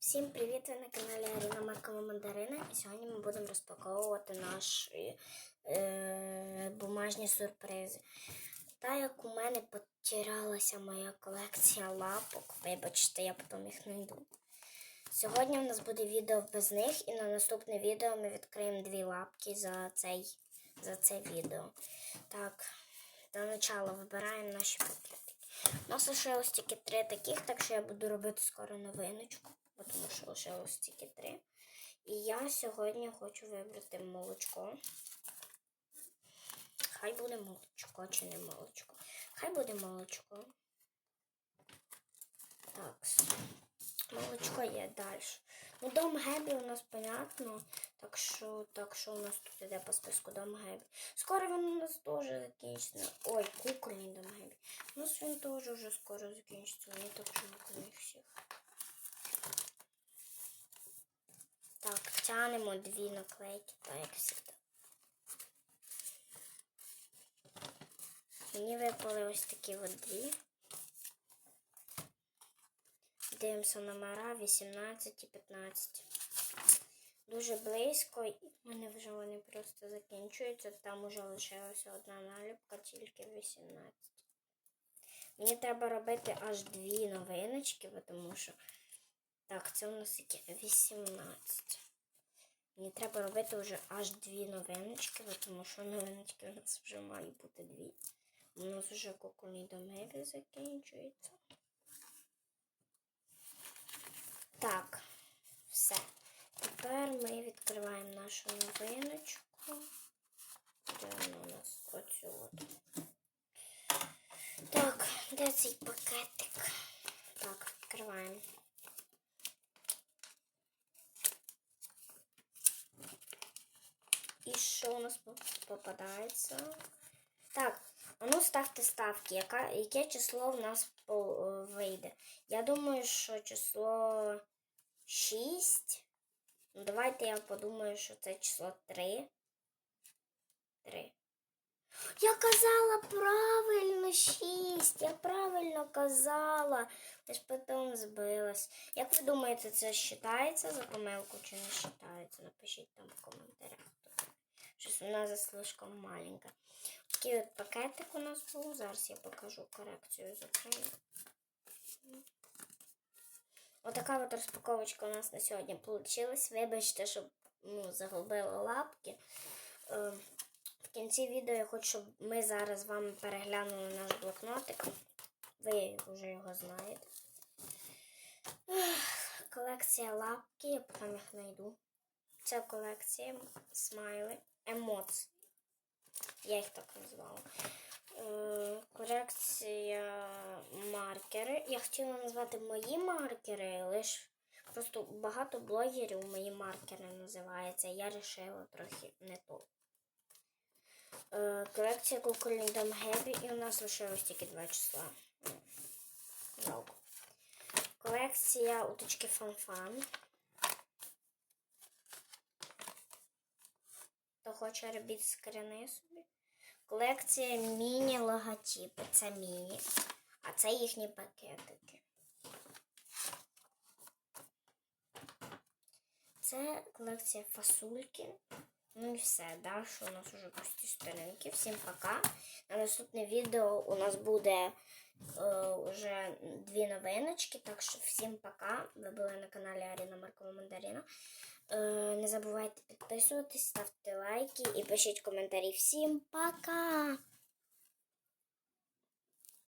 Всім привіт! Ви на каналі Аріна Маркова Мандарина. І сьогодні ми будемо розпаковувати наші е, бумажні сюрпризи. Та як у мене потерялася моя колекція лапок, вибачте, я потім їх знайду. Сьогодні у нас буде відео без них, і на наступне відео ми відкриємо дві лапки за, цей, за це відео. Так, до начала вибираємо наші пакетики. У нас лишилось тільки три таких, так що я буду робити скоро новиночку, тому що лишилось тільки три. І я сьогодні хочу вибрати молочко. Хай буде молочко чи не молочко. Хай буде молочко. Так. Молочко є далі. Ну, дом Гебі у нас понятно. Так що, так що у нас тут іде по списку дом Гебі. Скоро він у нас теж закінчиться. Ой, кукольний дом Гебі. У нас він теж вже скоро закінчиться. Мені так жалко них всіх. Так, тянемо дві наклейки, так як завжди. Мені випали ось такі от дві. Дивимося номера 18 і 15. Дуже близько, і в мене вже вони просто закінчуються. Там уже лишилася одна наліпка, тільки 18. Мені треба робити аж дві новиночки, тому що. Так, це у нас яке 18. Мені треба робити вже аж дві новиночки, тому що новиночки у нас вже мають бути дві. У нас вже кукольний домебі закінчується. Так, все. Тепер ми відкриваємо нашу новиночку. Де вона у нас оцю от. Так, де цей пакетик? Так, відкриваємо. Що у нас попадається? Так, ну ставте ставки, яка, яке число в нас вийде. Я думаю, що число 6. Ну, давайте я подумаю, що це число 3. 3. Я казала правильно 6. Я правильно казала. Я ж потім збилась. Як ви думаєте, це вважається за помилку чи не вважається? Напишіть там в коментарях. Щось нас слишком маленька. Такий от пакетик у нас був. Зараз я покажу корекцію закрию. Отака от розпаковочка у нас на сьогодні вийшла. Вибачте, що ну, загубила лапки. Е, в кінці відео я хочу, щоб ми зараз з вами переглянули наш блокнотик. Ви вже його знаєте. Колекція лапки, я потім їх знайду. Це колекція смайли, емоцій. Я їх так назвала. Е, корекція маркери. Я хотіла назвати мої маркери, лише просто багато блогерів мої маркери називаються. Я вирішила трохи не то. Е, корекція кукольний дом Гебі і у нас лишилось тільки два числа. Колекція уточки фанфан. Хто хоче робити скрини собі. Колекція міні-логотипи. Це міні. А це їхні пакетики. Це колекція фасульки. Ну і все. Далі у нас вже пусті сторінки. Всім пока. На наступне відео у нас буде е, вже дві новиночки. Так що всім пока. Ви були на каналі Аріна Маркова Мандарина. Е, не забувайте підписуватись, ставте лайки і пишіть коментарі. Всім пока!